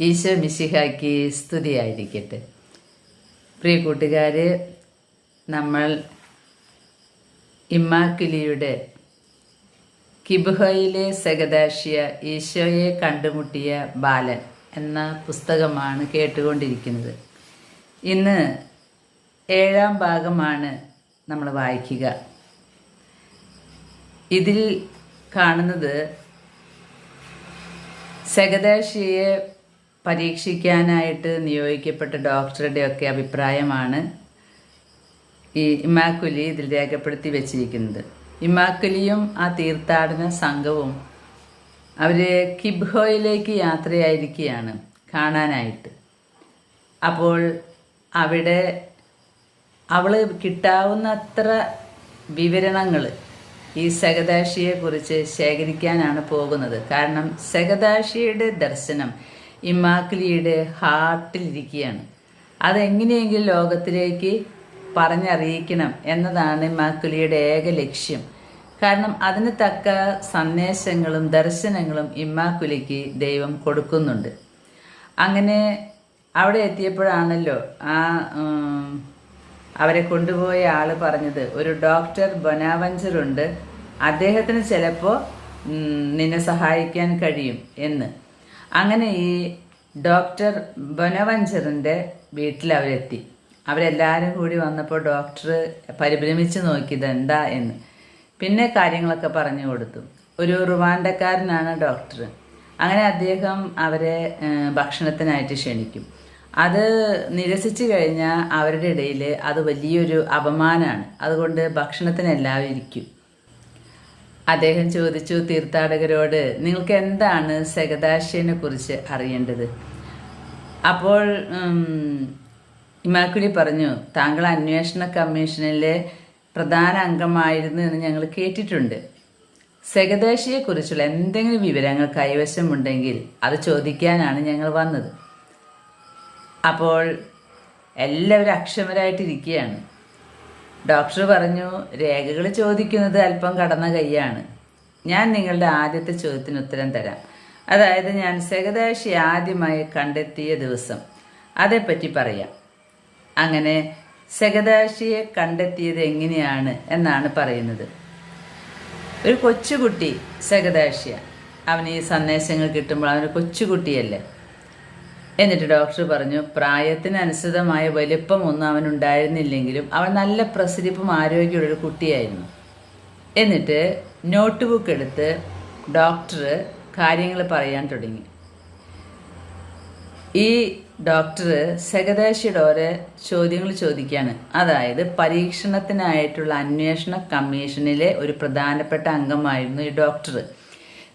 ഈശോ മിശിഹായ്ക്ക് സ്തുതിയായിരിക്കട്ടെ. പ്രിയ കൂട്ടുകാര് നമ്മൾ ഇമ്മാക്കുലിയുടെ കിബുഹയിലെ സഗദാഷ്യ ഈശോയെ കണ്ടുമുട്ടിയ ബാലൻ എന്ന പുസ്തകമാണ് കേട്ടുകൊണ്ടിരിക്കുന്നത്. ഇന്ന് ഏഴാം ഭാഗമാണ് നമ്മൾ വായിക്കുക. ഇതിൽ കാണുന്നത് സഗദാശിയെ പരീക്ഷിക്കാനായിട്ട് നിയോഗിക്കപ്പെട്ട ഡോക്ടറുടെയൊക്കെ അഭിപ്രായമാണ് ഈ ഇമാക്കുലി ഇതിൽ രേഖപ്പെടുത്തി വെച്ചിരിക്കുന്നത്. ഇമാക്കുലിയും ആ തീർത്ഥാടന സംഘവും അവർ കിബ്ഹോയിലേക്ക് യാത്രയായിരിക്കുകയാണ് കാണാനായിട്ട്. അപ്പോൾ അവിടെ അവൾ കിട്ടാവുന്നത്ര വിവരണങ്ങൾ ഈ സഹദാശിയെക്കുറിച്ച് കുറിച്ച് ശേഖരിക്കാനാണ് പോകുന്നത്. കാരണം സഹദാശിയുടെ ദർശനം ഇമാക്ലിയുടെ ഹാർട്ടിലിരിക്കുകയാണ്. അതെങ്ങനെയെങ്കിലും ലോകത്തിലേക്ക് പറഞ്ഞറിയിക്കണം എന്നതാണ് ഇമാക്കുലിയുടെ ഏക ലക്ഷ്യം. കാരണം അതിന് തക്ക സന്ദേശങ്ങളും ദർശനങ്ങളും ഇമ്മാക്കുലിക്ക് ദൈവം കൊടുക്കുന്നുണ്ട്. അങ്ങനെ അവിടെ എത്തിയപ്പോഴാണല്ലോ ആ അവരെ കൊണ്ടുപോയ ആൾ പറഞ്ഞത്. ഒരു ഡോക്ടർ ബൊനാവഞ്ചറുണ്ട്. അദ്ദേഹത്തിന് ചിലപ്പോൾ നിന്നെ സഹായിക്കാൻ കഴിയും എന്ന്. അങ്ങനെ ഈ ഡോക്ടർ ബൊനവഞ്ചറിന്റെ വീട്ടിൽ അവരെത്തി. അവരെല്ലാവരും കൂടി വന്നപ്പോൾ ഡോക്ടർ പരിഭ്രമിച്ച് നോക്കിയത് എന്താ എന്ന്. പിന്നെ കാര്യങ്ങളൊക്കെ പറഞ്ഞു കൊടുത്തു. ഒരു റുവാണ്ടക്കാരനാണ് ഡോക്ടർ. അങ്ങനെ അദ്ദേഹം അവരെ ഭക്ഷണത്തിനായിട്ട് ക്ഷണിക്കും. അത് നിരസിച്ചു കഴിഞ്ഞാൽ അവരുടെ ഇടയിൽ അത് വലിയൊരു അപമാനമാണ് അതുകൊണ്ട് ഭക്ഷണത്തിന് ഇരിക്കും. അദ്ദേഹം ചോദിച്ചു തീർത്ഥാടകരോട് നിങ്ങൾക്ക് എന്താണ് സഗദാശിനെ കുറിച്ച് അറിയേണ്ടത്? അപ്പോൾ ഇമാക്കുലി പറഞ്ഞു താങ്കൾ അന്വേഷണ കമ്മീഷനിലെ പ്രധാന അംഗമായിരുന്നു എന്ന് ഞങ്ങൾ കേട്ടിട്ടുണ്ട്. സഗദാശിയെ കുറിച്ചുള്ള എന്തെങ്കിലും വിവരങ്ങൾ കൈവശമുണ്ടെങ്കിൽ അത് ചോദിക്കാനാണ് ഞങ്ങൾ വന്നത്. അപ്പോൾ എല്ലാവരും അക്ഷമരായിട്ടിരിക്കുകയാണ്. ഡോക്ടർ പറഞ്ഞു രേഖകൾ ചോദിക്കുന്നത് അല്പം കടന്ന കൈയാണ്. ഞാൻ നിങ്ങളുടെ ആദ്യത്തെ ചോദ്യത്തിന് ഉത്തരം തരാം. അതായത് ഞാൻ സഹദേശി ആദ്യമായി കണ്ടെത്തിയ ദിവസം. അതേപ്പറ്റി പറയാം. അങ്ങനെ സഗദാശിയെ കണ്ടെത്തിയത് എങ്ങനെയാണ് എന്നാണ് പറയുന്നത്. ഒരു കൊച്ചുകുട്ടി സഗദാഷ്യ അവന് ഈ സന്ദേശങ്ങൾ കിട്ടുമ്പോൾ അവന് കൊച്ചുകുട്ടിയല്ലേ? എന്നിട്ട് ഡോക്ടർ പറഞ്ഞു പ്രായത്തിനനുസൃതമായ വലിപ്പമൊന്നും ഒന്നും അവൻ നല്ല പ്രസരിപ്പും ആരോഗ്യമുള്ളൊരു കുട്ടിയായിരുന്നു. എന്നിട്ട് നോട്ട് ബുക്ക് എടുത്ത് ഡോക്ടർ കാര്യങ്ങൾ പറയാൻ തുടങ്ങി. ഈ ഡോക്ടർ സഹദേശിയുടെ ഓരോ ചോദ്യങ്ങൾ ചോദിക്കുകയാണ് അതായത് പരീക്ഷണത്തിനായിട്ടുള്ള അന്വേഷണ കമ്മീഷനിലെ ഒരു പ്രധാനപ്പെട്ട അംഗമായിരുന്നു ഈ ഡോക്ടർ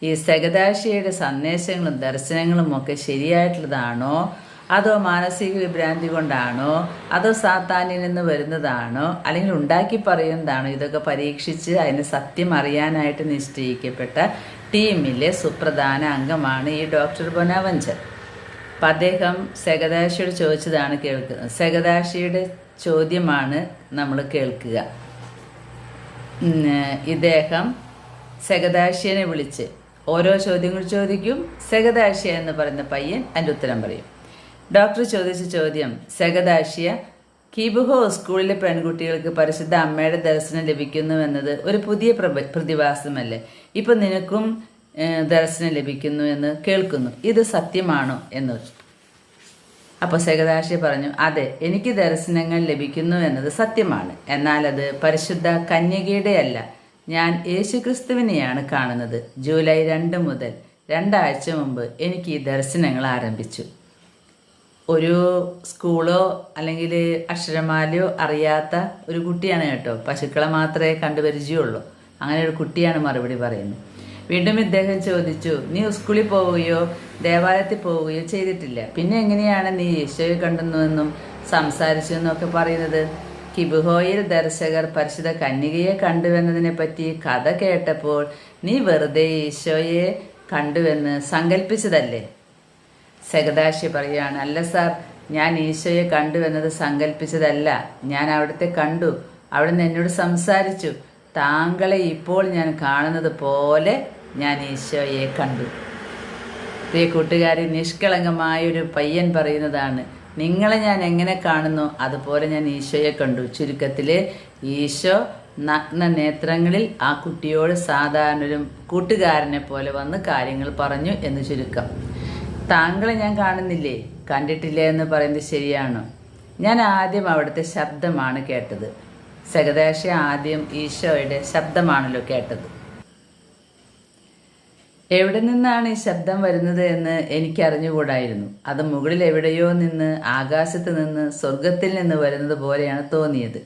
ഈ സഗദാശിയുടെ സന്ദേശങ്ങളും ദർശനങ്ങളും ഒക്കെ ശരിയായിട്ടുള്ളതാണോ? അതോ മാനസിക വിഭ്രാന്തി കൊണ്ടാണോ? അതോ സാത്താനിൽ നിന്ന് വരുന്നതാണോ? അല്ലെങ്കിൽ ഉണ്ടാക്കി പറയുന്നതാണോ? ഇതൊക്കെ പരീക്ഷിച്ച് അതിന് സത്യം അറിയാനായിട്ട് നിശ്ചയിക്കപ്പെട്ട ടീമിലെ സുപ്രധാന അംഗമാണ് ഈ ഡോക്ടർ ബൊനാവഞ്ചൻ. അപ്പം അദ്ദേഹം സഗദാശിയോട് ചോദിച്ചതാണ് കേൾക്കുന്നത്. സഗദാശിയുടെ ചോദ്യമാണ് നമ്മൾ കേൾക്കുക. ഇദ്ദേഹം സഗദാശിയനെ വിളിച്ച് ഓരോ ചോദ്യങ്ങൾ ചോദിക്കും. സഗദാശിയ എന്ന് പറയുന്ന പയ്യൻ അതിന്റെ ഉത്തരം പറയും. ഡോക്ടർ ചോദിച്ച ചോദ്യം സഗദാശിയ കീബുഹോ സ്കൂളിലെ പെൺകുട്ടികൾക്ക് പരിശുദ്ധ അമ്മയുടെ ദർശനം ലഭിക്കുന്നുവെന്നത് ഒരു പുതിയ പ്രതിഭാസമല്ലേ? ഇപ്പം നിനക്കും ദർശനം ലഭിക്കുന്നു എന്ന് കേൾക്കുന്നു. ഇത് സത്യമാണോ? എന്ന്. അപ്പോൾ സേകദാശി പറഞ്ഞു അതെ എനിക്ക് ദർശനങ്ങൾ ലഭിക്കുന്നു എന്നത് സത്യമാണ്. എന്നാൽ അത് പരിശുദ്ധ കന്യകയുടെ അല്ല. ഞാൻ യേശുക്രിസ്തുവിനെയാണ് കാണുന്നത്. ജൂലൈ രണ്ട് മുതൽ രണ്ടാഴ്ച മുമ്പ് എനിക്ക് ഈ ദർശനങ്ങൾ ആരംഭിച്ചു. ഒരു സ്കൂളോ അല്ലെങ്കിൽ അക്ഷരമാലയോ അറിയാത്ത ഒരു കുട്ടിയാണ് കേട്ടോ. പശുക്കളെ മാത്രമേ കണ്ടുപരിചയമുള്ളൂ അങ്ങനെ ഒരു കുട്ടിയാണ് മറുപടി പറയുന്നത്. വീണ്ടും ഇദ്ദേഹം ചോദിച്ചു നീ സ്കൂളിൽ പോവുകയോ ദേവാലയത്തിൽ പോവുകയോ ചെയ്തിട്ടില്ല. പിന്നെ എങ്ങനെയാണ് നീ ഈശോയെ കണ്ടെന്നുവെന്നും സംസാരിച്ചു എന്നൊക്കെ പറയുന്നത്? കിബുഹോയിൽ ദർശകർ പരിശുദ്ധ കന്യകയെ കണ്ടുവെന്നതിനെ പറ്റി കഥ കേട്ടപ്പോൾ നീ വെറുതെ ഈശോയെ കണ്ടുവെന്ന് സങ്കല്പിച്ചതല്ലേ സഗദാശി പറയുകയാണ് അല്ല സാർ ഞാൻ ഈശോയെ കണ്ടുവെന്നത് സങ്കല്പിച്ചതല്ല ഞാൻ അവിടുത്തെ കണ്ടു. അവിടുന്ന് എന്നോട് സംസാരിച്ചു. താങ്കളെ ഇപ്പോൾ ഞാൻ കാണുന്നത് പോലെ ഞാൻ ഈശോയെ കണ്ടു. പ്രിയ കൂട്ടുകാരി നിഷ്കളങ്കമായ ഒരു പയ്യൻ പറയുന്നതാണ് നിങ്ങളെ ഞാൻ എങ്ങനെ കാണുന്നു? അതുപോലെ ഞാൻ ഈശോയെ കണ്ടു. ചുരുക്കത്തിൽ ഈശോ നഗ്ന നേത്രങ്ങളിൽ ആ കുട്ടിയോട് സാധാരണ ഒരു കൂട്ടുകാരനെ പോലെ വന്ന് കാര്യങ്ങൾ പറഞ്ഞു എന്ന് ചുരുക്കം. താങ്കളെ ഞാൻ കാണുന്നില്ലേ? കണ്ടിട്ടില്ലേ എന്ന് പറയുന്നത് ശരിയാണോ? ഞാൻ ആദ്യം അവിടുത്തെ ശബ്ദമാണ് കേട്ടത്. സകദേശ ആദ്യം ഈശോയുടെ ശബ്ദമാണല്ലോ കേട്ടത്. എവിടെ നിന്നാണ് ഈ ശബ്ദം വരുന്നത് എന്ന് എനിക്ക് അറിഞ്ഞുകൂടായിരുന്നു അത് മുകളിൽ എവിടെയോ നിന്ന് ആകാശത്ത് നിന്ന് സ്വർഗത്തിൽ നിന്ന് വരുന്നത് പോലെയാണ് തോന്നിയത്.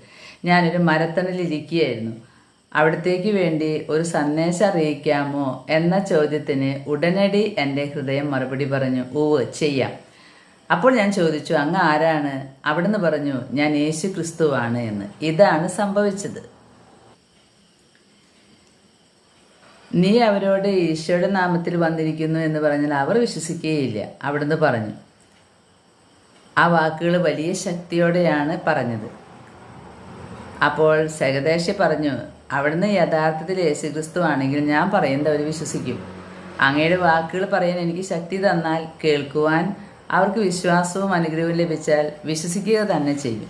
ഞാനൊരു മരത്തണലിരിക്കുകയായിരുന്നു അവിടത്തേക്ക് വേണ്ടി ഒരു സന്ദേശം അറിയിക്കാമോ എന്ന ചോദ്യത്തിന് ഉടനടി എന്റെ ഹൃദയം മറുപടി പറഞ്ഞു ഊവ് ചെയ്യാം. അപ്പോൾ ഞാൻ ചോദിച്ചു അങ്ങ് ആരാണ്? അവിടുന്ന് പറഞ്ഞു ഞാൻ യേശു ക്രിസ്തുവാണ് എന്ന്. ഇതാണ് സംഭവിച്ചത്. നീ അവരോട് ഈശോയുടെ നാമത്തിൽ വന്നിരിക്കുന്നു എന്ന് പറഞ്ഞാൽ അവർ വിശ്വസിക്കുകയില്ല. അവിടുന്ന് പറഞ്ഞു ആ വാക്കുകൾ വലിയ ശക്തിയോടെയാണ് പറഞ്ഞത്. അപ്പോൾ സഹദേശി പറഞ്ഞു അവിടുന്ന് യഥാർത്ഥത്തിൽ യേശുക്രിസ്തു ആണെങ്കിൽ ഞാൻ പറയുന്നത് അവർ വിശ്വസിക്കും. അങ്ങയുടെ വാക്കുകൾ പറയാൻ എനിക്ക് ശക്തി തന്നാൽ കേൾക്കുവാൻ അവർക്ക് വിശ്വാസവും അനുഗ്രഹവും ലഭിച്ചാൽ വിശ്വസിക്കുക തന്നെ ചെയ്യും.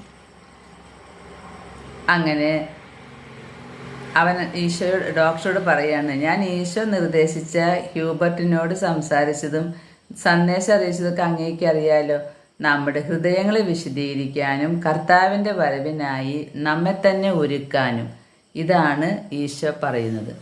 അങ്ങനെ അവൻ ഈശോ ഡോക്ടറോട് പറയാണ് ഞാൻ ഈശോ നിർദ്ദേശിച്ച ഹ്യൂബർട്ടിനോട് സംസാരിച്ചതും സന്ദേശം അറിയിച്ചതൊക്കെ അങ്ങേക്ക് അറിയാലോ. നമ്മുടെ ഹൃദയങ്ങളെ വിശദീകരിക്കാനും കർത്താവിന്റെ വരവിനായി നമ്മെ തന്നെ ഒരുക്കാനും. ഇതാണ് ഈശോ പറയുന്നത്.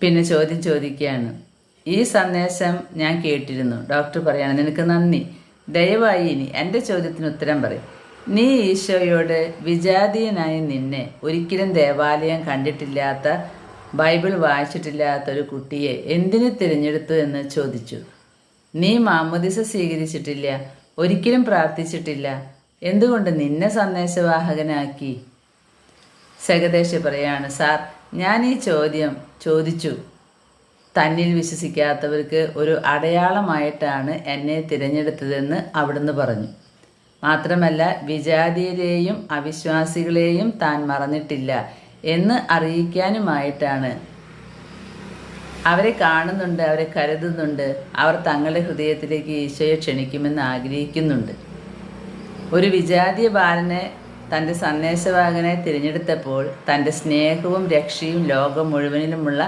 പിന്നെ ചോദ്യം ചോദിക്കുകയാണ് ഈ സന്ദേശം ഞാൻ കേട്ടിരുന്നു. ഡോക്ടർ പറയാണ് നിനക്ക് നന്ദി. ദയവായി ഇനി എന്റെ ചോദ്യത്തിന് ഉത്തരം പറയും. നീ ഈശോയോട് വിജാതീയനായി നിന്നെ ഒരിക്കലും ദേവാലയം കണ്ടിട്ടില്ലാത്ത ബൈബിൾ വായിച്ചിട്ടില്ലാത്ത ഒരു കുട്ടിയെ എന്തിനു തിരഞ്ഞെടുത്തു എന്ന് ചോദിച്ചു. നീ മാമോദിസ സ്വീകരിച്ചിട്ടില്ല ഒരിക്കലും പ്രാർത്ഥിച്ചിട്ടില്ല. എന്തുകൊണ്ട് നിന്നെ സന്ദേശവാഹകനാക്കി? സഹദേശ പറയാണ് സാർ ഞാൻ ഈ ചോദ്യം ചോദിച്ചു. തന്നിൽ വിശ്വസിക്കാത്തവർക്ക് ഒരു അടയാളമായിട്ടാണ് എന്നെ തിരഞ്ഞെടുത്തതെന്ന് അവിടുന്ന് പറഞ്ഞു. മാത്രമല്ല വിജാതീയരെയും അവിശ്വാസികളെയും താൻ മറന്നിട്ടില്ല എന്ന് അറിയിക്കാനുമായിട്ടാണ്. അവരെ കാണുന്നുണ്ട് അവരെ കരുതുന്നുണ്ട് അവർ തങ്ങളുടെ ഹൃദയത്തിലേക്ക് ഈശോയെ ക്ഷണിക്കുമെന്ന് ആഗ്രഹിക്കുന്നുണ്ട്. ഒരു വിജാതീയ ബാലനെ തന്റെ സന്ദേശവാഹകനെ തിരഞ്ഞെടുത്തപ്പോൾ തന്റെ സ്നേഹവും രക്ഷയും ലോകം മുഴുവനിലുമുള്ള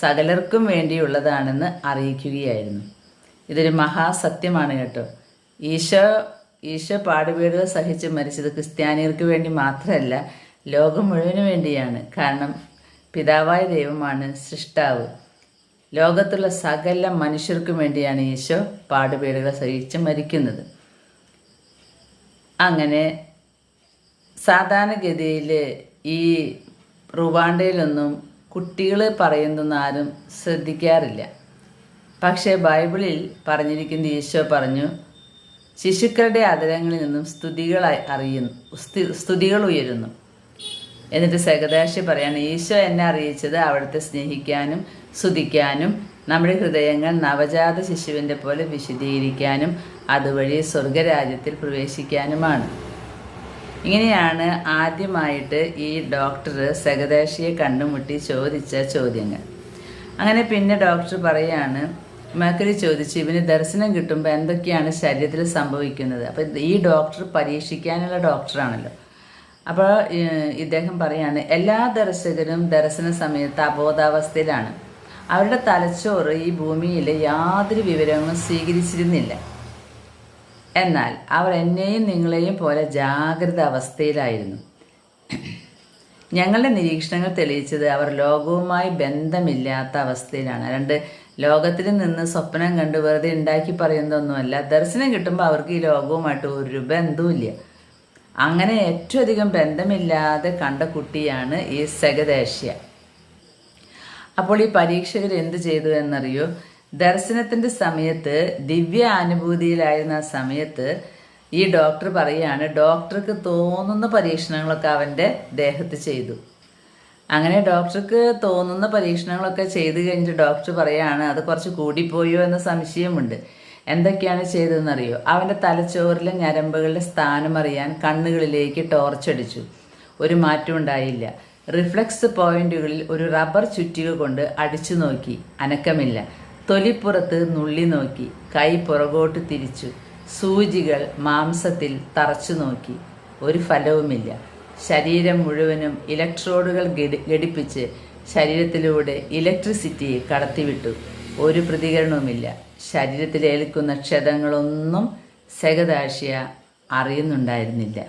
സകലർക്കും വേണ്ടിയുള്ളതാണെന്ന് അറിയിക്കുകയായിരുന്നു. ഇതൊരു മഹാസത്യമാണ് കേട്ടോ. ഈശോ ഈശോ പാടുപേടുകൾ സഹിച്ച് മരിച്ചത് ക്രിസ്ത്യാനികൾക്ക് വേണ്ടി മാത്രമല്ല ലോകം മുഴുവൻ വേണ്ടിയാണ്. കാരണം പിതാവായ ദൈവമാണ് സൃഷ്ടാവ്. ലോകത്തുള്ള സകല മനുഷ്യർക്കും വേണ്ടിയാണ് ഈശോ പാടുപേടുകൾ സഹിച്ച് മരിക്കുന്നത്. അങ്ങനെ സാധാരണഗതിയിൽ ഈ റുവാണ്ടയിലൊന്നും കുട്ടികൾ പറയുന്നൊന്നും ആരും ശ്രദ്ധിക്കാറില്ല. പക്ഷേ ബൈബിളിൽ പറഞ്ഞിരിക്കുന്ന ഈശോ പറഞ്ഞു ശിശുക്കളുടെ അതരങ്ങളിൽ നിന്നും സ്തുതികളായി അറിയുന്നു. സ്തുതികൾ ഉയരുന്നു. എന്നിട്ട് സഹദാശി പറയാണ് ഈശോ എന്നെ അറിയിച്ചത് അവിടുത്തെ സ്നേഹിക്കാനും സ്തുതിക്കാനും നമ്മുടെ ഹൃദയങ്ങൾ നവജാത ശിശുവിന്റെ പോലെ വിശദീകരിക്കാനും അതുവഴി സ്വർഗരാജ്യത്തിൽ പ്രവേശിക്കാനുമാണ്. ഇങ്ങനെയാണ് ആദ്യമായിട്ട് ഈ ഡോക്ടർ സഹദേശിയെ കണ്ടുമുട്ടി ചോദിച്ച ചോദ്യങ്ങൾ. അങ്ങനെ പിന്നെ ഡോക്ടർ പറയാണ് മേക്കരി ചോദിച്ചു ഇവന് ദർശനം കിട്ടുമ്പോൾ എന്തൊക്കെയാണ് ശരീരത്തിൽ സംഭവിക്കുന്നത്? അപ്പോൾ ഈ ഡോക്ടർ പരീക്ഷിക്കാനുള്ള ഡോക്ടറാണല്ലോ അപ്പോൾ ഇദ്ദേഹം പറയാണ് എല്ലാ ദർശകരും ദർശന സമയത്ത് അബോധാവസ്ഥയിലാണ്. അവരുടെ തലച്ചോറ് ഈ ഭൂമിയിലെ യാതൊരു വിവരങ്ങളും സ്വീകരിച്ചിരുന്നില്ല. എന്നാൽ അവർ എന്നെയും നിങ്ങളെയും പോലെ ജാഗ്രത അവസ്ഥയിലായിരുന്നു. ഞങ്ങളുടെ നിരീക്ഷണങ്ങൾ തെളിയിച്ചത് അവർ ലോകവുമായി ബന്ധമില്ലാത്ത അവസ്ഥയിലാണ്. രണ്ട് ലോകത്തിൽ നിന്ന് സ്വപ്നം കണ്ട് വെറുതെ ഉണ്ടാക്കി പറയുന്നതൊന്നുമല്ല. ദർശനം കിട്ടുമ്പോൾ അവർക്ക് ഈ ലോകവുമായിട്ട് ഒരു ബന്ധവുമില്ല. അങ്ങനെ ഏറ്റവും അധികം ബന്ധമില്ലാതെ കണ്ട കുട്ടിയാണ് ഈ സഗദേശ്യ അപ്പോൾ ഈ പരീക്ഷകർ എന്ത് ചെയ്തു എന്നറിയോ? ദർശനത്തിന്റെ സമയത്ത് ദിവ്യ അനുഭൂതിയിലായിരുന്ന ആ സമയത്ത് ഈ ഡോക്ടർ പറയാണ് ഡോക്ടർക്ക് തോന്നുന്ന പരീക്ഷണങ്ങളൊക്കെ അവന്റെ ദേഹത്ത് ചെയ്തു. അങ്ങനെ ഡോക്ടർക്ക് തോന്നുന്ന പരീക്ഷണങ്ങളൊക്കെ ചെയ്ത് കഴിഞ്ഞിട്ട് ഡോക്ടർ പറയാണ് അത് കുറച്ച് കൂടിപ്പോയോ എന്ന സംശയമുണ്ട്. എന്തൊക്കെയാണ് ചെയ്തതെന്നറിയോ അവന്റെ തലച്ചോറിലെ ഞരമ്പുകളുടെ സ്ഥാനം അറിയാൻ കണ്ണുകളിലേക്ക് ടോർച്ചടിച്ചു ഒരു മാറ്റം ഉണ്ടായില്ല. റിഫ്ലക്സ് പോയിന്റുകളിൽ ഒരു റബ്ബർ ചുറ്റിക കൊണ്ട് അടിച്ചു നോക്കി. അനക്കമില്ല. തൊലിപ്പുറത്ത് നുള്ളി നോക്കി. കൈ പുറകോട്ട് തിരിച്ചു. സൂചികൾ മാംസത്തിൽ തറച്ചു നോക്കി. ഒരു ഫലവുമില്ല. ശരീരം മുഴുവനും ഇലക്ട്രോഡുകൾ ഘടി- ഘടിപ്പിച്ച് ശരീരത്തിലൂടെ ഇലക്ട്രിസിറ്റി കടത്തിവിട്ടു. ഒരു പ്രതികരണവുമില്ല. ശരീരത്തിലേൽക്കുന്ന ക്ഷതങ്ങളൊന്നും സെഗദാശിയ അറിയുന്നുണ്ടായിരുന്നില്ല.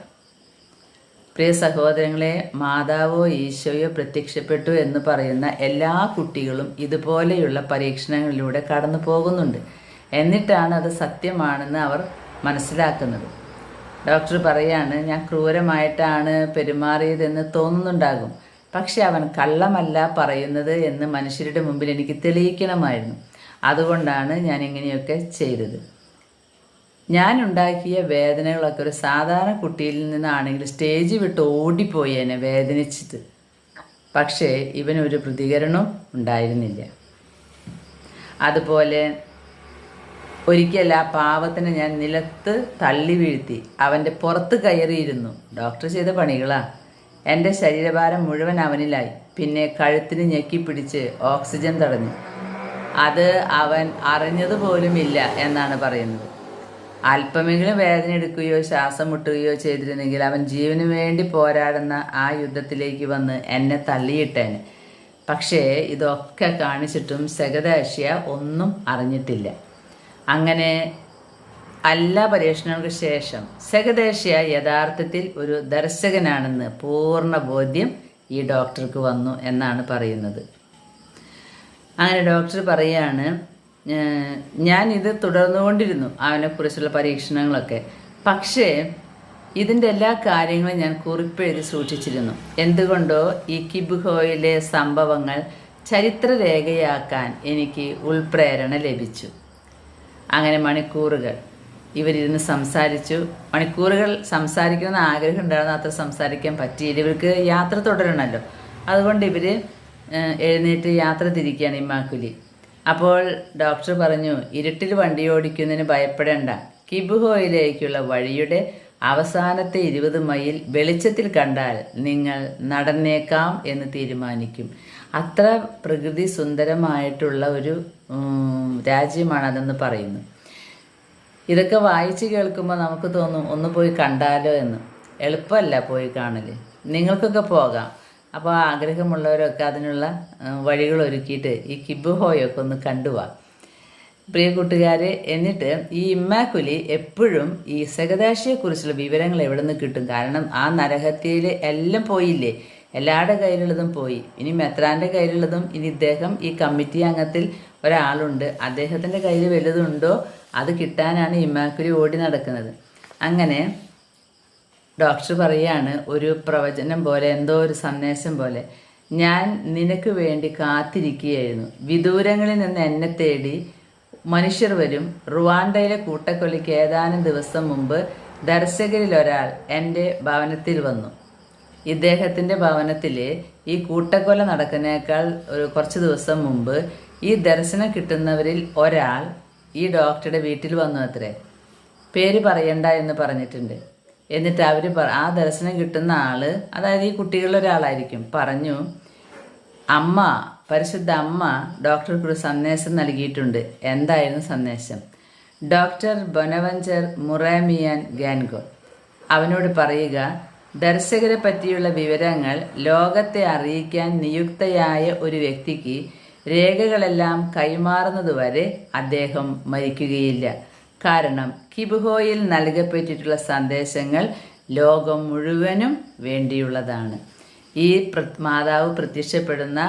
പ്രിയ സഹോദരങ്ങളെ മാതാവോ ഈശോയോ പ്രത്യക്ഷപ്പെട്ടു എന്ന് പറയുന്ന എല്ലാ കുട്ടികളും ഇതുപോലെയുള്ള പരീക്ഷണങ്ങളിലൂടെ കടന്നു പോകുന്നുണ്ട് എന്നിട്ടാണ് അത് സത്യമാണെന്ന് അവർ മനസ്സിലാക്കുന്നത്. ഡോക്ടർ പറയാണ് ഞാൻ ക്രൂരമായിട്ടാണ് പെരുമാറിയതെന്ന് തോന്നുന്നുണ്ടാകും. പക്ഷെ അവൻ കള്ളമല്ല പറയുന്നത് എന്ന് മനുഷ്യരുടെ മുമ്പിൽ എനിക്ക് തെളിയിക്കണമായിരുന്നു. അതുകൊണ്ടാണ് ഞാൻ ഇങ്ങനെയൊക്കെ ചെയ്തത്. ഞാൻ ഉണ്ടാക്കിയ വേദനകളൊക്കെ ഒരു സാധാരണ കുട്ടിയിൽ നിന്നാണെങ്കിൽ സ്റ്റേജ് വിട്ട് ഓടിപ്പോയി എന്നെ വേദനിച്ചിട്ട്. പക്ഷേ ഇവനൊരു പ്രതികരണവും ഉണ്ടായിരുന്നില്ല. അതുപോലെ ഒരിക്കൽ ആ പാവത്തിനെ ഞാൻ നിലത്ത് തള്ളി വീഴ്ത്തി. അവന്റെ പുറത്ത് കയറിയിരുന്നു. ഡോക്ടർ ചെയ്ത പണികളാ. എന്റെ ശരീരഭാരം മുഴുവൻ അവനിലായി. പിന്നെ കഴുത്തിന് ഞെക്കിപ്പിടിച്ച് ഓക്സിജൻ തടഞ്ഞു. അത് അവൻ അറിഞ്ഞതുപോലുമില്ല എന്നാണ് പറയുന്നത്. അല്പമെങ്കിലും വേദന എടുക്കുകയോ ശ്വാസം മുട്ടുകയോ ചെയ്തിരുന്നെങ്കിൽ അവൻ ജീവന് വേണ്ടി പോരാടുന്ന ആ യുദ്ധത്തിലേക്ക് വന്ന് എന്നെ തള്ളിയിട്ടേനെ. പക്ഷേ ഇതൊക്കെ കാണിച്ചിട്ടും സഗതാശിയ ഒന്നും അറിഞ്ഞിട്ടില്ല. അങ്ങനെ എല്ലാ പരീക്ഷണങ്ങൾക്ക് ശേഷം സെഗദേശിയ യഥാർത്ഥത്തിൽ ഒരു ദർശകനാണെന്ന് പൂർണ ബോധ്യം ഈ ഡോക്ടർക്ക് വന്നു എന്നാണ് പറയുന്നത്. അങ്ങനെ ഡോക്ടർ പറയാണ് ഞാൻ ഇത് തുടർന്നുകൊണ്ടിരുന്നു അവനെക്കുറിച്ചുള്ള പരീക്ഷണങ്ങളൊക്കെ. പക്ഷേ ഇതിന്റെ എല്ലാ കാര്യങ്ങളും ഞാൻ കുറിപ്പെഴുതി സൂക്ഷിച്ചിരുന്നു. എന്തുകൊണ്ടോ ഈ കിബുഹോയിലെ സംഭവങ്ങൾ ചരിത്രരേഖയാക്കാൻ എനിക്ക് ഉൾപ്രേരണ ലഭിച്ചു. അങ്ങനെ മണിക്കൂറുകൾ. ഇവരിരുന്ന് സംസാരിച്ചു. മണിക്കൂറുകൾ സംസാരിക്കണമെന്ന് ആഗ്രഹം ഉണ്ടായിരുന്നു അത്ര സംസാരിക്കാൻ പറ്റിയില്ല. ഇവർക്ക് യാത്ര തുടരണമല്ലോ. അതുകൊണ്ട് ഇവർ എഴുന്നേറ്റ് യാത്ര തിരിക്കുകയാണ് ഇമ്മാക്കുലി അപ്പോൾ ഡോക്ടർ പറഞ്ഞു ഇരുട്ടിൽ വണ്ടി ഓടിക്കുന്നതിന് ഭയപ്പെടേണ്ട. കിബുഹോയിലേക്കുള്ള വഴിയുടെ അവസാനത്തെ ഇരുപത് മൈൽ വെളിച്ചത്തിൽ കണ്ടാൽ നിങ്ങൾ നടന്നേക്കാം എന്ന് തീരുമാനിക്കും. അത്ര പ്രകൃതി സുന്ദരമായിട്ടുള്ള ഒരു രാജ്യമാണ് രാജ്യമാണതെന്ന് പറയുന്നു. ഇതൊക്കെ വായിച്ച് കേൾക്കുമ്പോൾ നമുക്ക് തോന്നും ഒന്ന് പോയി കണ്ടാലോ എന്ന്. എളുപ്പമല്ല പോയി കാണൽ നിങ്ങൾക്കൊക്കെ പോകാം. അപ്പോൾ ആഗ്രഹമുള്ളവരൊക്കെ അതിനുള്ള വഴികൾ ഒരുക്കിയിട്ട് ഈ കിബുഹോയൊക്കെ ഒന്ന് കണ്ടുപോവാം പ്രിയ കൂട്ടുകാരെ എന്നിട്ട് ഈ ഇമ്മാക്കുലി എപ്പോഴും ഈ സഹദാശിയെക്കുറിച്ചുള്ള വിവരങ്ങൾ എവിടെ നിന്ന് കിട്ടും? കാരണം ആ നരഹത്യയിൽ എല്ലാം പോയില്ലേ? എല്ലാവരുടെ കയ്യിലുള്ളതും പോയി. ഇനി മെത്രാന്റെ കയ്യിലുള്ളതും ഇനി ഇദ്ദേഹം ഈ കമ്മിറ്റി അംഗത്തിൽ ഒരാളുണ്ട്. അദ്ദേഹത്തിന്റെ കയ്യിൽ വലുതുണ്ടോ? അത് കിട്ടാനാണ് ഇമാക്കുലി ഓടി നടക്കുന്നത്. അങ്ങനെ ഡോക്ടർ പറയാണ് ഒരു പ്രവചനം പോലെ എന്തോ ഒരു സന്ദേശം പോലെ ഞാൻ നിനക്ക് വേണ്ടി കാത്തിരിക്കുകയായിരുന്നു. വിദൂരങ്ങളിൽ നിന്ന് എന്നെ തേടി മനുഷ്യർ വരും. റുവാണ്ടയിലെ കൂട്ടക്കൊലയ്ക്ക് ഏതാനും ദിവസം മുമ്പ് ദർശകരിൽ ഒരാൾ എന്റെ ഭവനത്തിൽ വന്നു. ഇദ്ദേഹത്തിന്റെ ഭവനത്തിൽ ഈ കൂട്ടക്കൊല നടക്കുന്നേക്കാൾ ഒരു കുറച്ച് ദിവസം മുമ്പ് ഈ ദർശനം കിട്ടുന്നവരിൽ ഒരാൾ ഈ ഡോക്ടറുടെ വീട്ടിൽ വന്നു അത്രേ. പേര് പറയണ്ട എന്ന് പറഞ്ഞിട്ടുണ്ട്. എന്നിട്ട് അവർ ആ ദർശനം കിട്ടുന്ന ആൾ അതായത് ഈ കുട്ടികളിൽ ഒരാളായിരിക്കും പറഞ്ഞു അമ്മ പരിശുദ്ധ അമ്മ ഡോക്ടർക്ക് ഒരു സന്ദേശം നൽകിയിട്ടുണ്ട്. എന്തായിരുന്നു സന്ദേശം? ഡോക്ടർ ബൊനവഞ്ചർ മുറാമിയാൻ ഗാൻഗോ. അവനോട് പറയുക ദർശകരെ പറ്റിയുള്ള വിവരങ്ങൾ ലോകത്തെ അറിയിക്കാൻ നിയുക്തയായ ഒരു വ്യക്തിക്ക് രേഖകളെല്ലാം കൈമാറുന്നതുവരെ അദ്ദേഹം മരിക്കുകയില്ല. കാരണം കിബുഹോയിൽ നൽകപ്പെട്ടിട്ടുള്ള സന്ദേശങ്ങൾ ലോകം മുഴുവനും വേണ്ടിയുള്ളതാണ്. ഈ മാതാവ് പ്രത്യക്ഷപ്പെടുന്ന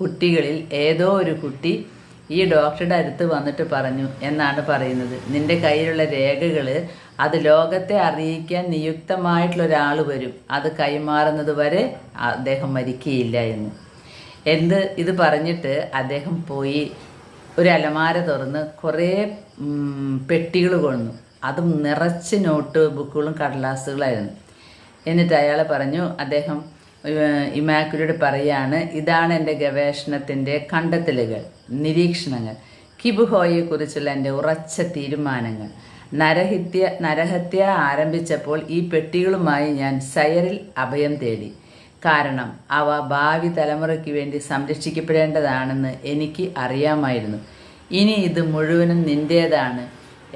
കുട്ടികളിൽ ഏതോ ഒരു കുട്ടി ഈ ഡോക്ടറുടെ അടുത്ത് വന്നിട്ട് പറഞ്ഞു എന്നാണ് പറയുന്നത്. നിന്റെ കയ്യിലുള്ള രേഖകൾ അത് ലോകത്തെ അറിയിക്കാൻ നിയുക്തമായിട്ടുള്ള ഒരാൾ വരും. അത് കൈമാറുന്നത് വരെ അദ്ദേഹം മരിക്കുകയില്ല എന്ന്. എന്ത് ഇത് പറഞ്ഞിട്ട് അദ്ദേഹം പോയി. ഒരു അലമാര തുറന്ന് കുറേ പെട്ടികൾ കൊണ്ടു അതും നിറച്ച് നോട്ട് ബുക്കുകളും കടലാസുകളായിരുന്നു. എന്നിട്ട് അയാൾ പറഞ്ഞു അദ്ദേഹം ഇമാക്കുലയോട് പറയാണ് ഇതാണ് എന്റെ ഗവേഷണത്തിന്റെ കണ്ടെത്തലുകൾ നിരീക്ഷണങ്ങൾ കിബുഹോയെക്കുറിച്ചുള്ള എന്റെ ഉറച്ച തീരുമാനങ്ങൾ. നരഹത്യ നരഹത്യ ആരംഭിച്ചപ്പോൾ ഈ പെട്ടികളുമായി ഞാൻ സയറിൽ അഭയം തേടി. കാരണം അവ ഭാവി തലമുറയ്ക്ക് വേണ്ടി സംരക്ഷിക്കപ്പെടേണ്ടതാണെന്ന് എനിക്ക് അറിയാമായിരുന്നു. ഇനി ഇത് മുഴുവനും നിന്റേതാണ്.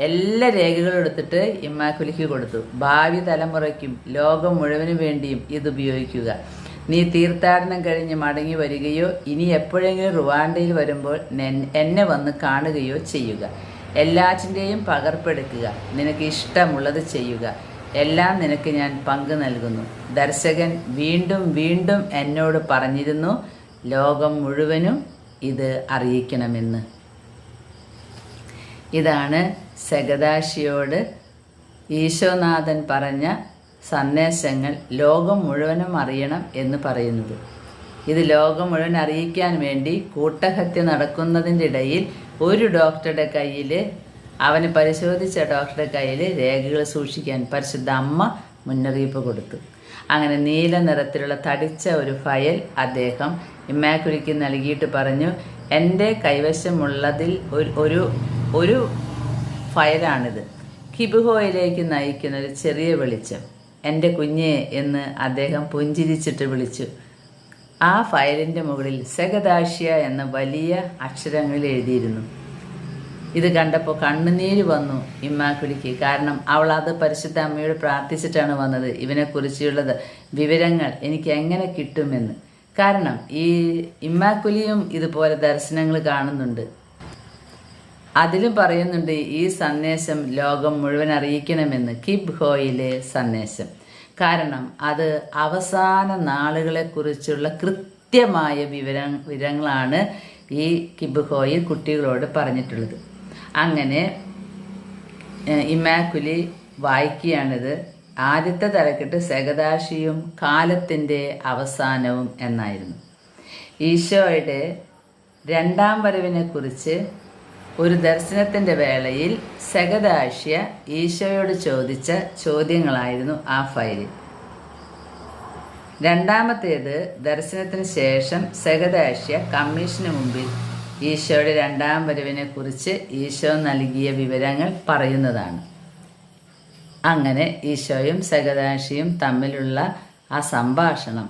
എല്ലാ രേഖകളും എടുത്തിട്ട് ഇമ്മാക്കുലിക്ക് കൊടുത്തു. ഭാവി തലമുറയ്ക്കും ലോകം മുഴുവനും വേണ്ടിയും ഇത് ഉപയോഗിക്കുക. നീ തീർത്ഥാടനം കഴിഞ്ഞ് മടങ്ങി വരികയോ ഇനി എപ്പോഴെങ്കിലും റുവാണ്ടയിൽ വരുമ്പോൾ എന്നെ വന്ന് കാണുകയോ ചെയ്യുക. എല്ലാറ്റിന്റെയും പകർപ്പെടുക്കുക. നിനക്ക് ഇഷ്ടമുള്ളത് ചെയ്യുക. എല്ലാം നിനക്ക് ഞാൻ പങ്ക് നൽകുന്നു. ദർശകൻ വീണ്ടും വീണ്ടും എന്നോട് പറഞ്ഞിരുന്നു ലോകം മുഴുവനും ഇത് അറിയിക്കണമെന്ന്. ഇതാണ് സഗദാശിയോട് ഈശോനാഥൻ പറഞ്ഞ സന്ദേശങ്ങൾ ലോകം മുഴുവനും അറിയണം എന്ന് പറയുന്നത്. ഇത് ലോകം മുഴുവൻ അറിയിക്കാൻ വേണ്ടി കൂട്ടഹത്യ നടക്കുന്നതിന്റെ ഇടയിൽ ഒരു ഡോക്ടറുടെ കയ്യിൽ അവനെ പരിശോധിച്ച ഡോക്ടറുടെ കയ്യിൽ രേഖകൾ സൂക്ഷിക്കാൻ പരിശുദ്ധ അമ്മ മുന്നറിയിപ്പ് കൊടുത്തു. അങ്ങനെ നീല നിറത്തിലുള്ള തടിച്ച ഒരു ഫയൽ അദ്ദേഹം ഇമ്മാക്കുരിക്ക് നൽകിയിട്ട് പറഞ്ഞു എന്റെ കൈവശമുള്ളതിൽ ഒരു ഒരു ഒരു ഫയലാണിത്. കിബുഹോയിലേക്ക് നയിക്കുന്ന ഒരു ചെറിയ വെളിച്ചം. എന്റെ കുഞ്ഞെ എന്ന് അദ്ദേഹം പുഞ്ചിരിച്ചിട്ട് വിളിച്ചു. ആ ഫയലിന്റെ മുകളിൽ സെഗദാഷ്യ എന്ന വലിയ അക്ഷരങ്ങളിൽ എഴുതിയിരുന്നു. ഇത് കണ്ടപ്പോൾ കണ്ണുനീര് വന്നു ഇമ്മാക്കുലിക്ക്. കാരണം അവൾ അത് പരിശുദ്ധ അമ്മയോട് പ്രാർത്ഥിച്ചിട്ടാണ് വന്നത്. ഇവനെക്കുറിച്ചുള്ളത് വിവരങ്ങൾ എനിക്ക് എങ്ങനെ കിട്ടുമെന്ന്. കാരണം ഈ ഇമ്മാക്കുലിയും ഇതുപോലെ ദർശനങ്ങൾ കാണുന്നുണ്ട്. അതിലും പറയുന്നുണ്ട് ഈ സന്ദേശം ലോകം മുഴുവൻ അറിയിക്കണമെന്ന്. കിബ് ഹോയിലെ സന്ദേശം. കാരണം അത് അവസാന നാളുകളെക്കുറിച്ചുള്ള കൃത്യമായ വിവര വിവരങ്ങളാണ് ഈ കിബുഹോയിൽ കുട്ടികളോട് പറഞ്ഞിട്ടുള്ളത്. അങ്ങനെ ഇമാക്കുലി വായിക്കുകയാണിത്. ആദ്യത്തെ തലക്കെട്ട് സഗദാശിയും കാലത്തിന്റെ അവസാനവും എന്നായിരുന്നു. ഈശോയുടെ രണ്ടാം വരവിനെക്കുറിച്ച് ഒരു ദർശനത്തിന്റെ വേളയിൽ സഗദാഷ്യ ഈശോയോട് ചോദിച്ച ചോദ്യങ്ങളായിരുന്നു ആ ഫയലിൽ രണ്ടാമത്തേത് ദർശനത്തിന് ശേഷം സഗദാഷ്യ കമ്മീഷന് മുമ്പിൽ ഈശോയുടെ രണ്ടാം വരവിനെ കുറിച്ച് ഈശോ നൽകിയ വിവരങ്ങൾ പറയുന്നതാണ്. അങ്ങനെ ഈശോയും സഗദാശിയും തമ്മിലുള്ള ആ സംഭാഷണം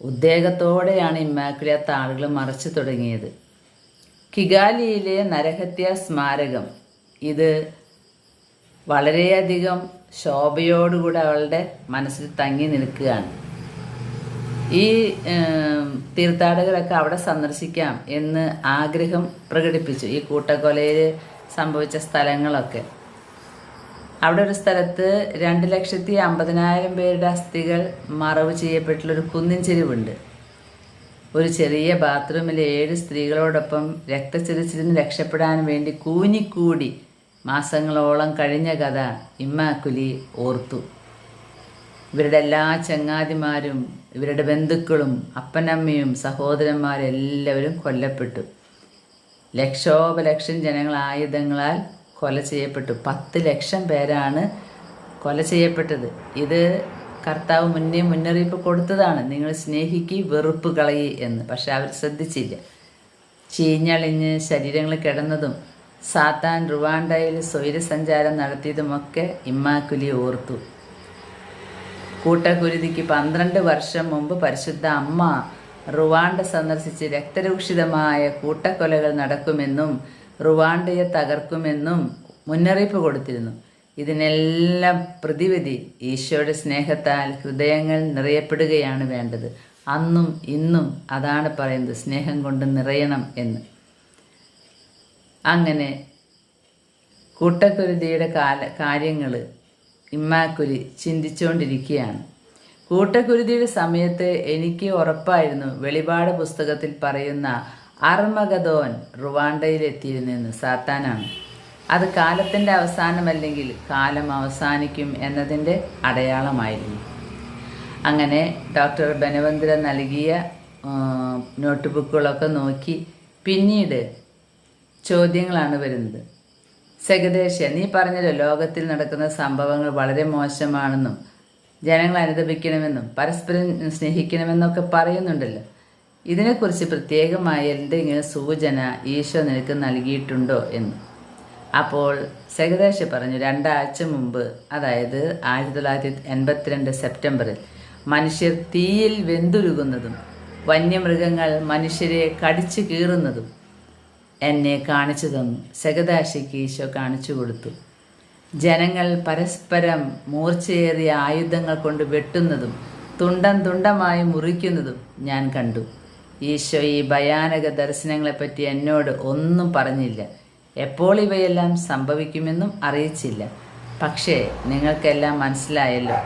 ഉദ്വേഗത്തോടെയാണ് ഇമ്മാക്കുലിയാത്ത ആളുകൾ മറച്ചു തുടങ്ങിയത്. കിഗാലിയിലെ നരഹത്യ സ്മാരകം. ഇത് വളരെയധികം ശോഭയോടുകൂടെ അവളുടെ മനസ്സിൽ തങ്ങി നിൽക്കുകയാണ്. ഈ തീർത്ഥാടകരൊക്കെ അവിടെ സന്ദർശിക്കാം എന്ന് ആഗ്രഹം പ്രകടിപ്പിച്ചു. ഈ കൂട്ടക്കൊലയിൽ സംഭവിച്ച സ്ഥലങ്ങളൊക്കെ. അവിടെ ഒരു സ്ഥലത്ത് രണ്ട് ലക്ഷത്തി അമ്പതിനായിരം പേരുടെ അസ്ഥികൾ മറവ് ചെയ്യപ്പെട്ടുള്ളൊരു കുന്നിൻ ചെരിവുണ്ട്. ഒരു ചെറിയ ബാത്റൂമിൽ ഏഴ് സ്ത്രീകളോടൊപ്പം രക്തച്ചിരിച്ചിരുന്ന് രക്ഷപ്പെടാൻ വേണ്ടി കൂനിക്കൂടി മാസങ്ങളോളം കഴിഞ്ഞ കഥ ഇമ്മാക്കുലി ഓർത്തു. ഇവരുടെ എല്ലാ ചങ്ങാതിമാരും ഇവരുടെ ബന്ധുക്കളും അപ്പനമ്മയും സഹോദരന്മാരെല്ലാവരും കൊല്ലപ്പെട്ടു. ലക്ഷോപലക്ഷം ജനങ്ങൾ ആയുധങ്ങളാൽ കൊല ചെയ്യപ്പെട്ടു. പത്ത് ലക്ഷം പേരാണ് കൊല ചെയ്യപ്പെട്ടത്. ഇത് കർത്താവ് മുന്നേ മുന്നറിയിപ്പ് കൊടുത്തതാണ്. നിങ്ങൾ സ്നേഹിക്ക് വെറുപ്പ് കളയി എന്ന്. പക്ഷെ അവർ ശ്രദ്ധിച്ചില്ല. ചീഞ്ഞളിഞ്ഞ് ശരീരങ്ങൾ കിടന്നതും സാത്താൻ റുവാണ്ടയിൽ സ്വൈരസഞ്ചാരം നടത്തിയതുമൊക്കെ ഇമ്മാക്കുലി ഓർത്തു. കൂട്ടക്കുരുതിക്ക് പന്ത്രണ്ട് വർഷം മുമ്പ് പരിശുദ്ധ അമ്മ റുവാണ്ട സന്ദർശിച്ച് രക്തരൂക്ഷിതമായ കൂട്ടക്കൊലകൾ നടക്കുമെന്നും റുവാണ്ടയെ തകർക്കുമെന്നും മുന്നറിയിപ്പ് കൊടുത്തിരുന്നു. ഇതിനെല്ലാം പ്രതിവിധി ഈശോയുടെ സ്നേഹത്താൽ ഹൃദയങ്ങൾ നിറയപ്പെടുകയാണ് വേണ്ടത്. അന്നും ഇന്നും അതാണ് പറയുന്നത് സ്നേഹം കൊണ്ട് നിറയണം എന്ന്. അങ്ങനെ കൂട്ടക്കുരുതിയുടെ കാല കാര്യങ്ങൾ ഇമ്മാക്കുരി ചിന്തിച്ചുകൊണ്ടിരിക്കുകയാണ് കൂട്ടക്കുരുതിയുടെ സമയത്ത് എനിക്ക് ഉറപ്പായിരുന്നു വെളിപാട് പുസ്തകത്തിൽ പറയുന്ന അർമഗദോൻ റുവാണ്ടയിലെത്തിയിരുന്നെന്ന് സാത്താനാണ്. അത് കാലത്തിന്റെ അവസാനമല്ലെങ്കിൽ കാലം അവസാനിക്കും എന്നതിന്റെ അടയാളമായിരുന്നു. അങ്ങനെ ഡോക്ടർ ബനവന്തിര നൽകിയ നോട്ട് ബുക്കുകളൊക്കെ നോക്കി പിന്നീട് ചോദ്യങ്ങളാണ് വരുന്നത്. സെഗദേശ നീ പറഞ്ഞല്ലോ ലോകത്തിൽ നടക്കുന്ന സംഭവങ്ങൾ വളരെ മോശമാണെന്നും ജനങ്ങൾ അനുദപിക്കണമെന്നും പരസ്പരം സ്നേഹിക്കണമെന്നൊക്കെ പറയുന്നുണ്ടല്ലോ. ഇതിനെക്കുറിച്ച് പ്രത്യേകമായ എന്തെങ്കിലും സൂചന ഈശോ നിനക്ക് നൽകിയിട്ടുണ്ടോ? എന്ന്. അപ്പോൾ സഗദേശ പറഞ്ഞു രണ്ടാഴ്ച മുമ്പ് അതായത് ആയിരത്തി തൊള്ളായിരത്തി എൺപത്തിരണ്ട് സെപ്റ്റംബറിൽ മനുഷ്യർ തീയിൽ വെന്തുരുകുന്നതും വന്യമൃഗങ്ങൾ മനുഷ്യരെ കടിച്ചു കീറുന്നതും എന്നെ കാണിച്ചു തന്നു. സഗദാശിക്ക് ഈശോ കാണിച്ചു കൊടുത്തു. ജനങ്ങൾ പരസ്പരം മൂർച്ചയേറിയ ആയുധങ്ങൾ കൊണ്ട് വെട്ടുന്നതും തുണ്ടം തുണ്ടമായി മുറിക്കുന്നതും ഞാൻ കണ്ടു. ഈശോ ഈ ഭയാനക ദർശനങ്ങളെപ്പറ്റി എന്നോട് ഒന്നും പറഞ്ഞില്ല. എപ്പോൾ ഇവയെല്ലാം സംഭവിക്കുമെന്നും അറിയിച്ചില്ല. പക്ഷേ നിങ്ങൾക്കെല്ലാം മനസ്സിലായല്ലോ.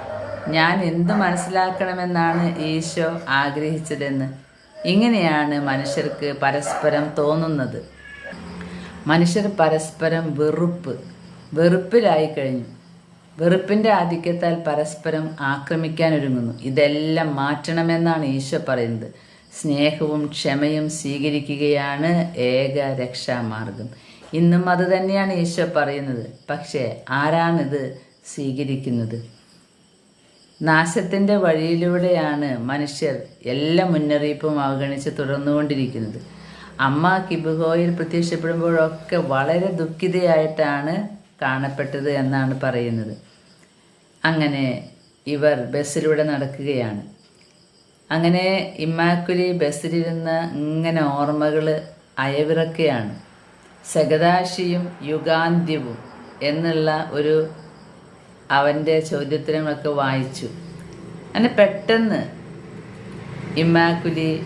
ഞാൻ എന്തു മനസ്സിലാക്കണമെന്നാണ് ഈശോ ആഗ്രഹിച്ചതെന്ന്. ഇങ്ങനെയാണ് മനുഷ്യർക്ക് പരസ്പരം തോന്നുന്നത്. മനുഷ്യർ പരസ്പരം വെറുപ്പ് വെറുപ്പിലായി കഴിഞ്ഞു. വെറുപ്പിന്റെ ആധിക്യത്താൽ പരസ്പരം ആക്രമിക്കാൻ ഒരുങ്ങുന്നു. ഇതെല്ലാം മാറ്റണമെന്നാണ് ഈശോ പറയുന്നത്. സ്നേഹവും ക്ഷമയും സ്വീകരിക്കുകയാണ് ഏക രക്ഷാമാർഗം. ഇന്നും അത് തന്നെയാണ് ഈശോ പറയുന്നത്. പക്ഷേ ആരാണിത് സ്വീകരിക്കുന്നത്? നാശത്തിന്റെ വഴിയിലൂടെയാണ് മനുഷ്യർ എല്ലാ മുന്നറിയിപ്പും അവഗണിച്ച് തുടർന്നുകൊണ്ടിരിക്കുന്നത്. അമ്മ കിബുഹോയിൽ പ്രത്യക്ഷപ്പെടുമ്പോഴൊക്കെ വളരെ ദുഃഖിതയായിട്ടാണ് കാണപ്പെട്ടത് എന്നാണ് പറയുന്നത്. അങ്ങനെ ഇവർ ബസ്സിലൂടെ നടക്കുകയാണ്. അങ്ങനെ ഇമ്മാക്കുലി ബസ്സിലിരുന്ന് ഇങ്ങനെ ഓർമ്മകൾ അയവിറക്കുകയാണ്. സഗദാശിയും യുഗാന്ത്യവും എന്നുള്ള ഒരു അവന്റെ ചോദ്യോത്തരങ്ങളൊക്കെ വായിച്ചു. അങ്ങനെ പെട്ടെന്ന് ഇമ്മാക്കുലി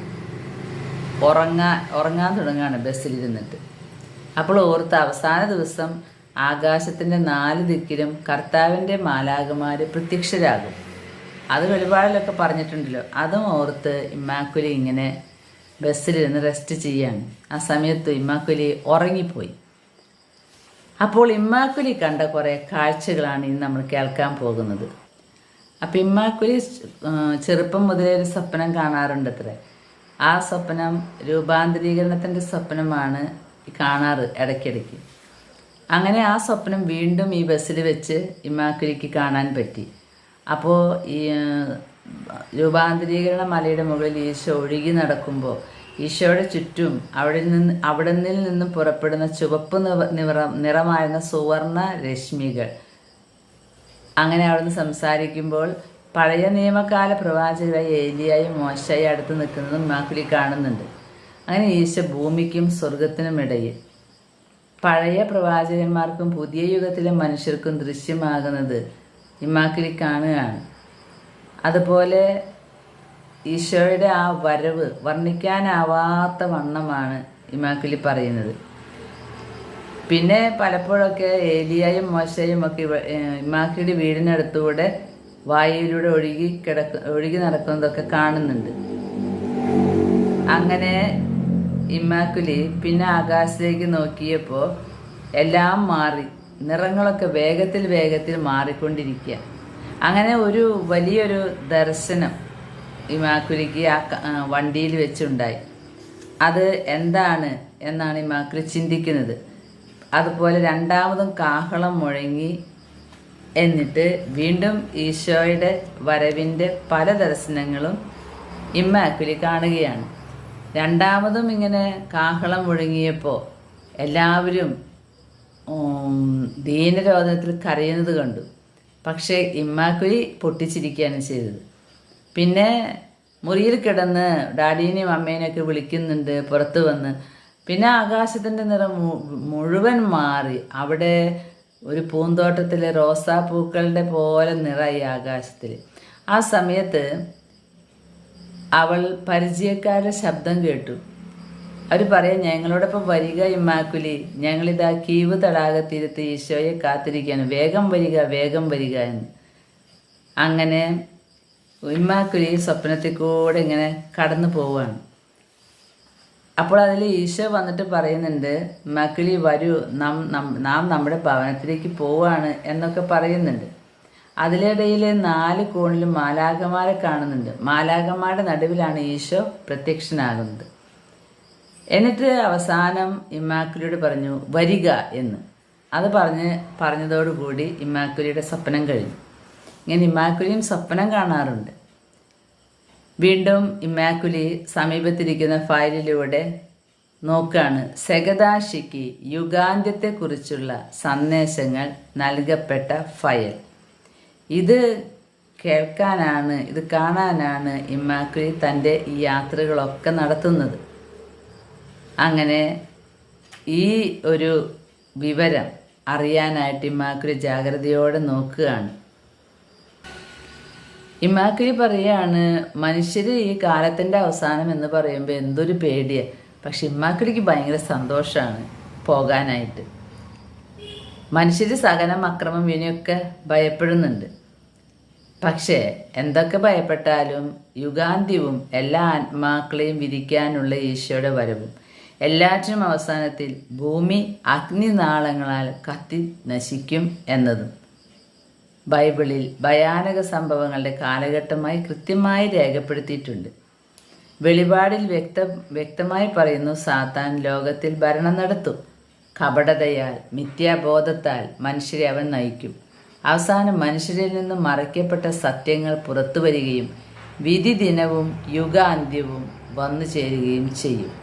ഉറങ്ങാ ഉറങ്ങാൻ തുടങ്ങുകയാണ് ബസ്സിലിരുന്നിട്ട്. അപ്പോൾ ഓർത്ത് അവസാന ദിവസം ആകാശത്തിന്റെ നാല് ദിക്കിലും കർത്താവിന്റെ മാലാകമാർ പ്രത്യക്ഷരാകും. അത് വെളിപാടിലൊക്കെ പറഞ്ഞിട്ടുണ്ടല്ലോ. അതും ഓർത്ത് ഇമ്മാക്കുലി ഇങ്ങനെ ബസ്സിലിരുന്ന് റെസ്റ്റ് ചെയ്യാണ്. ആ സമയത്ത് ഇമ്മാക്കുലി ഉറങ്ങിപ്പോയി. അപ്പോൾ ഇമ്മാക്കുലി കണ്ട കുറേ കാഴ്ചകളാണ് ഇന്ന് നമ്മൾ കേൾക്കാൻ പോകുന്നത്. അപ്പം ഇമ്മാക്കുലി ചെറുപ്പം മുതലേ ഒരു സ്വപ്നം കാണാറുണ്ട് അത്രേ ആ സ്വപ്നം രൂപാന്തരീകരണത്തിന്റെ സ്വപ്നമാണ് കാണാറ് ഇടയ്ക്കിടയ്ക്ക്. അങ്ങനെ ആ സ്വപ്നം വീണ്ടും ഈ ബസ്സിൽ വെച്ച് ഇമ്മാക്കുലിക്ക് കാണാൻ പറ്റി. അപ്പോൾ ഈ രൂപാന്തരീകരണ മലയുടെ മുകളിൽ ഈശോ ഒഴുകി നടക്കുമ്പോൾ ഈശോയുടെ ചുറ്റും അവിടെ നിന്ന് അവിടെ നിന്നും പുറപ്പെടുന്ന ചുവപ്പ് നിറ നിറമായിരുന്ന സുവർണ രശ്മികൾ. അങ്ങനെ അവിടുന്ന് സംസാരിക്കുമ്പോൾ പഴയ നിയമകാല പ്രവാചകരായ ഏലിയായും മോശയായി അടുത്ത് നിൽക്കുന്നതും മാക്കുലി കാണുന്നുണ്ട്. അങ്ങനെ ഈശോ ഭൂമിക്കും സ്വർഗത്തിനും ഇടയിൽ. പഴയ പ്രവാചകന്മാർക്കും പുതിയ യുഗത്തിലെ മനുഷ്യർക്കും ദൃശ്യമാകുന്നത് ഇമാക്കിലി കാണുകയാണ്. അതുപോലെ ഈശോയുടെ ആ വരവ് വർണിക്കാനാവാത്ത വണ്ണമാണ് ഇമാക്കിലി പറയുന്നത്. പിന്നെ പലപ്പോഴൊക്കെ ഏലിയായും മോശയും ഒക്കെ ഇമാക്കിയുടെ വീടിനടുത്തൂടെ വായുവിലൂടെ ഒഴുകി കിടക്ക ഒഴുകി നടക്കുന്നതൊക്കെ കാണുന്നുണ്ട്. അങ്ങനെ ഇമ്മാക്കുലി പിന്നെ ആകാശത്തേക്ക് നോക്കിയപ്പോൾ എല്ലാം മാറി നിറങ്ങളൊക്കെ വേഗത്തിൽ വേഗത്തിൽ മാറിക്കൊണ്ടിരിക്കുക അങ്ങനെ ഒരു വലിയൊരു ദർശനം ഇമാക്കുലിക്ക് ആ വണ്ടിയിൽ വെച്ചുണ്ടായി. അത് എന്താണ് എന്നാണ് ഇമാക്കുലി ചിന്തിക്കുന്നത്. അതുപോലെ രണ്ടാമതും കാഹളം മുഴങ്ങി എന്നിട്ട് വീണ്ടും ഈശോയുടെ വരവിന്റെ പല ദർശനങ്ങളും ഇമ്മാക്കുലി കാണുകയാണ്. രണ്ടാമതും ഇങ്ങനെ കാഹളം മുഴങ്ങിയപ്പോൾ എല്ലാവരും ദീനരോധനത്തിൽ കരയുന്നത് കണ്ടു. പക്ഷേ ഇമ്മാക്കുരി പൊട്ടിച്ചിരിക്കുകയാണ് ചെയ്തത്. പിന്നെ മുറിയിൽ കിടന്ന് ഡാഡീനെയും അമ്മേനെയൊക്കെ വിളിക്കുന്നുണ്ട് പുറത്ത് വന്ന്. പിന്നെ ആകാശത്തിന്റെ നിറം മുഴുവൻ മാറി. അവിടെ ഒരു പൂന്തോട്ടത്തിലെ റോസാപ്പൂക്കളുടെ പോലെ നിറയി ആകാശത്തിൽ. ആ സമയത്ത് അവൾ പരിചയക്കാരുടെ ശബ്ദം കേട്ടു. അവർ പറയാം ഞങ്ങളോടൊപ്പം വരിക ഇമ്മാക്കുലി. ഞങ്ങളിതാ കീവ് തടാകത്തീരത്ത് ഈശോയെ കാത്തിരിക്കുകയാണ്. വേഗം വരിക വേഗം വരിക എന്ന്. അങ്ങനെ ഇമ്മാക്കുലി സ്വപ്നത്തിൽ കൂടെ ഇങ്ങനെ കടന്നു പോവുകയാണ്. അപ്പോൾ അതിൽ ഈശോ വന്നിട്ട് പറയുന്നുണ്ട് മക്കിളി വരൂ. നാം നാം നമ്മുടെ ഭവനത്തിലേക്ക് പോവാണ് എന്നൊക്കെ പറയുന്നുണ്ട്. അതിലിടയിൽ നാല് കോണിലും മാലാകമാരെ കാണുന്നുണ്ട്. മാലാഖമാരുടെ നടുവിലാണ് ഈശോ പ്രത്യക്ഷനാകുന്നത്. എന്നിട്ട് അവസാനം ഇമ്മാക്കുലിയോട് പറഞ്ഞു വരിക എന്ന്. അത് പറഞ്ഞ് പറഞ്ഞതോടുകൂടി ഇമ്മാക്കുലിയുടെ സ്വപ്നം കഴിഞ്ഞു. ഇങ്ങനെ ഇമ്മാക്കുലിയും സ്വപ്നം കാണാറുണ്ട്. വീണ്ടും ഇമ്മാക്കുലി സമീപത്തിരിക്കുന്ന ഫയലിലൂടെ നോക്കാണ്. സഗദാശിക്ക് യുഗാന്ത്യത്തെക്കുറിച്ചുള്ള സന്ദേശങ്ങൾ നൽകപ്പെട്ട ഫയൽ. ഇത് കേൾക്കാനാണ് ഇത് കാണാനാണ് ഇമ്മാക്കുലി തന്റെ ഈ യാത്രകളൊക്കെ നടത്തുന്നത്. അങ്ങനെ ഈ ഒരു വിവരം അറിയാനായിട്ട് ഇമാക്കുരി ജാഗ്രതയോടെ നോക്കുകയാണ്. ഇമാക്കുരി പറയാണ് മനുഷ്യർ ഈ കാലത്തിന്റെ അവസാനം എന്ന് പറയുമ്പോൾ എന്തൊരു പേടിയാണ് പക്ഷെ ഇമ്മാക്കുരിക്ക് ഭയങ്കര സന്തോഷമാണ് പോകാനായിട്ട്. മനുഷ്യർ സകലം അക്രമം ഇനിയൊക്കെ ഭയപ്പെടുന്നുണ്ട്. പക്ഷേ എന്തൊക്കെ ഭയപ്പെട്ടാലും യുഗാന്ത്യവും എല്ലാ ആത്മാക്കളെയും വിധിക്കാനുള്ള ഈശോയുടെ വരവും. എല്ലാറ്റിനും അവസാനത്തിൽ ഭൂമി അഗ്നിനാളങ്ങളാൽ കത്തി നശിക്കും എന്നതും. ബൈബിളിൽ ഭയാനക സംഭവങ്ങളുടെ കാലഘട്ടമായി കൃത്യമായി രേഖപ്പെടുത്തിയിട്ടുണ്ട്. വെളിപാടിൽ വ്യക്ത വ്യക്തമായി പറയുന്നു സാത്താൻ ലോകത്തിൽ ഭരണം നടത്തും. കപടതയാൽ മിഥ്യാബോധത്താൽ മനുഷ്യരെ അവൻ നയിക്കും. അവസാനം മനുഷ്യരിൽ നിന്നും മറയ്ക്കപ്പെട്ട സത്യങ്ങൾ പുറത്തു വരികയും വിധി ദിനവും യുഗാന്ത്യവും വന്നു ചേരുകയും ചെയ്യും.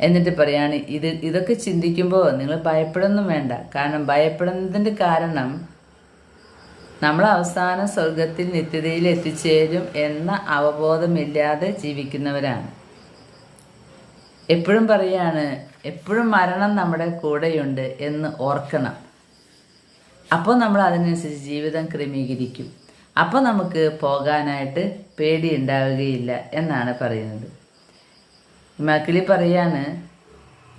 എന്നിട്ട് പറയാണ് ഇത് ഇതൊക്കെ ചിന്തിക്കുമ്പോൾ നിങ്ങൾ ഭയപ്പെടുന്നും വേണ്ട. കാരണം ഭയപ്പെടുന്നതിന്റെ കാരണം നമ്മൾ അവസാന സ്വർഗത്തിൽ നിത്യതയിൽ എത്തിച്ചേരും എന്ന അവബോധമില്ലാതെ ജീവിക്കുന്നവരാണ്. എപ്പോഴും പറയാണ് എപ്പോഴും മരണം നമ്മുടെ കൂടെയുണ്ട് എന്ന് ഓർക്കണം. അപ്പോൾ നമ്മൾ അതിനനുസരിച്ച് ജീവിതം ക്രമീകരിക്കും. അപ്പോൾ നമുക്ക് പോകാനായിട്ട് പേടി ഉണ്ടാവുകയില്ല എന്നാണ് പറയുന്നത്. മക്കിളി പറയാണ്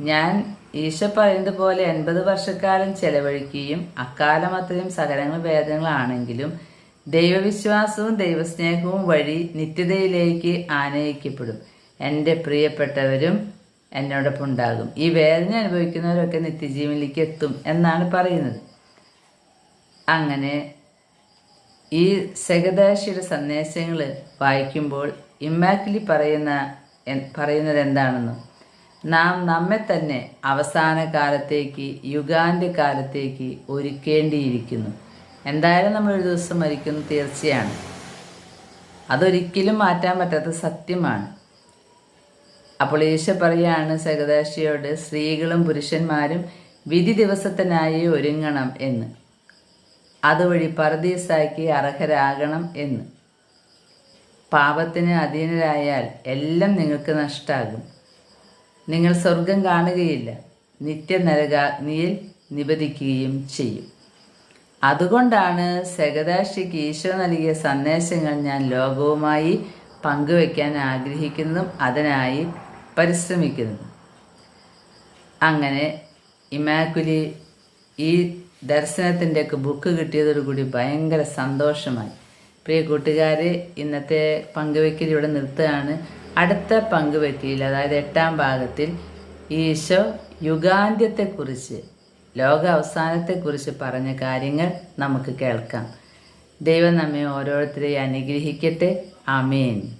ഞാൻ ഈശോ പറയുന്നത് പോലെ എൺപത് വർഷക്കാലം ചെലവഴിക്കുകയും അക്കാലം അത്രയും സകലങ്ങൾ വേദനകളാണെങ്കിലും ദൈവവിശ്വാസവും ദൈവസ്നേഹവും വഴി നിത്യതയിലേക്ക് ആനയിക്കപ്പെടും. എന്റെ പ്രിയപ്പെട്ടവരും എന്നോടൊപ്പം ഉണ്ടാകും. ഈ വേദന അനുഭവിക്കുന്നവരൊക്കെ നിത്യജീവനിലേക്ക് എത്തും എന്നാണ് പറയുന്നത്. അങ്ങനെ ഈ സഹദാശിയുടെ സന്ദേശങ്ങൾ വായിക്കുമ്പോൾ ഇമ്മാക്കിലി പറയുന്ന പറയുന്നത് എന്താണെന്ന്? നാം നമ്മെ തന്നെ അവസാന കാലത്തേക്ക് യുഗാന്റെ കാലത്തേക്ക് ഒരുക്കേണ്ടിയിരിക്കുന്നു. എന്തായാലും നമ്മൾ ഒരു ദിവസം മരിക്കുന്നു തീർച്ചയാണ്. അതൊരിക്കലും മാറ്റാൻ പറ്റാത്ത സത്യമാണ്. അപ്പോൾ ഈശ പറയാണ് സഗദാശിയോട് സ്ത്രീകളും പുരുഷന്മാരും വിധി ദിവസത്തിനായി ഒരുങ്ങണം എന്ന്. അതുവഴി പറദീസാക്കി അർഹരാകണം എന്ന്. പാപത്തിന് അധീനരായാൽ എല്ലാം നിങ്ങൾക്ക് നഷ്ടാകും. നിങ്ങൾ സ്വർഗം കാണുകയില്ല നിത്യ നരകാഗ്നിയിൽ നിബദിക്കുകയും ചെയ്യും. അതുകൊണ്ടാണ് സഗദാശിക്ക് ഈശോ നൽകിയ സന്ദേശങ്ങൾ ഞാൻ ലോകവുമായി പങ്കുവയ്ക്കാൻ ആഗ്രഹിക്കുന്നതും അതിനായി പരിശ്രമിക്കുന്നു അങ്ങനെ ഇമാക്കുലി ഈ ദർശനത്തിന്റെയൊക്കെ ബുക്ക് കിട്ടിയതോടുകൂടി ഭയങ്കര സന്തോഷമായി. പ്രിയ കൂട്ടുകാർ ഇന്നത്തെ പങ്കുവയ്ക്കൽ ഇവിടെ നിർത്തുകയാണ്. അടുത്ത പങ്കുവയ്ക്കലിൽ അതായത് എട്ടാം ഭാഗത്തിൽ ഈശോ യുഗാന്ത്യത്തെക്കുറിച്ച് ലോക അവസാനത്തെക്കുറിച്ച് പറഞ്ഞ കാര്യങ്ങൾ നമുക്ക് കേൾക്കാം. ദൈവം നമ്മെ ഓരോരുത്തരെയും അനുഗ്രഹിക്കട്ടെ. അമേൻ